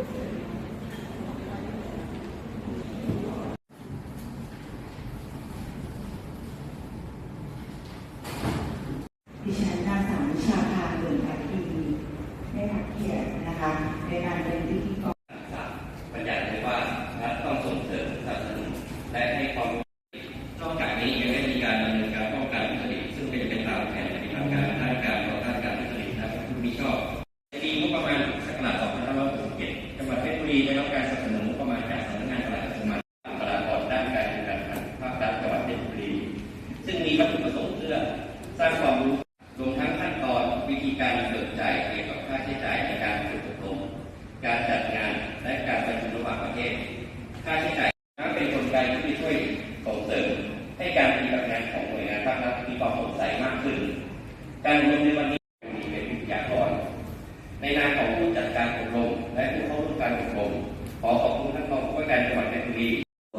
ดิฉันนางสาวนิชาพาเดินพักดีได้ จังหวัดเพชรบุรีได้รับการสนับสนุนประมาณจากสำนักงานตลาดกระทรวงมหาดไทยบุคลาด้านการเงินการคลังภาครัฐจังหวัดเพชรบุรี ซึ่งมีวัตถุประสงค์เพื่อสร้างความรู้รวมทั้งขั้นตอนวิธีการเบิกจ่ายเกี่ยวกับค่าใช้จ่ายในการฝึกอบรมการจัดงานและการประชุมระหว่างประเทศ ค่าใช้จ่ายนั้นเป็นกลไกที่ช่วยส่งเสริมให้การปฏิบัติงานของหน่วยงานภาครัฐมีความโปร่งใสมากขึ้น การอบรมในวันนี้มีเป็นวิทยากรในนามของ การจังหวัดเพชรบุรีตร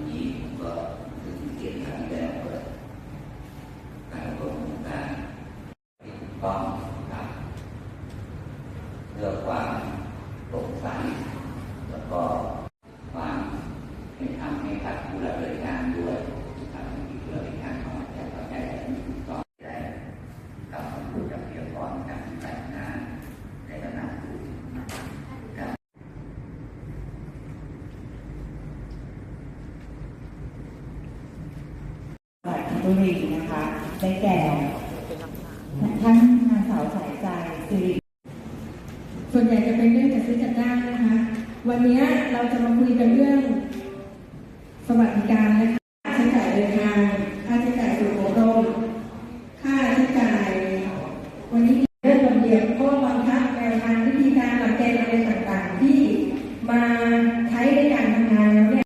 งนี้ก็ถึงเกียรติครั้งแล้วเปิดการอบรมการถูกต้องครับเพื่อความโปร่งใสแล้วก็ความเป็นธรรมให้กับผู้รับราชการด้วยทำให้ผู้รับราชการของแต่ละใจถูกต้องได้ทำให้ผู้รับเกี่ยวข้องการจัดงานในระดับสูงครับ จังหวัดเพชร บุรีนะคะ ได้แก่ท่านนางสาวสายใจสิริส่วนใหญ่จะเป็นเรื่องจัดซื้อจัดจ้างนะคะ วันนี้เราจะมาคุยกันเรื่อง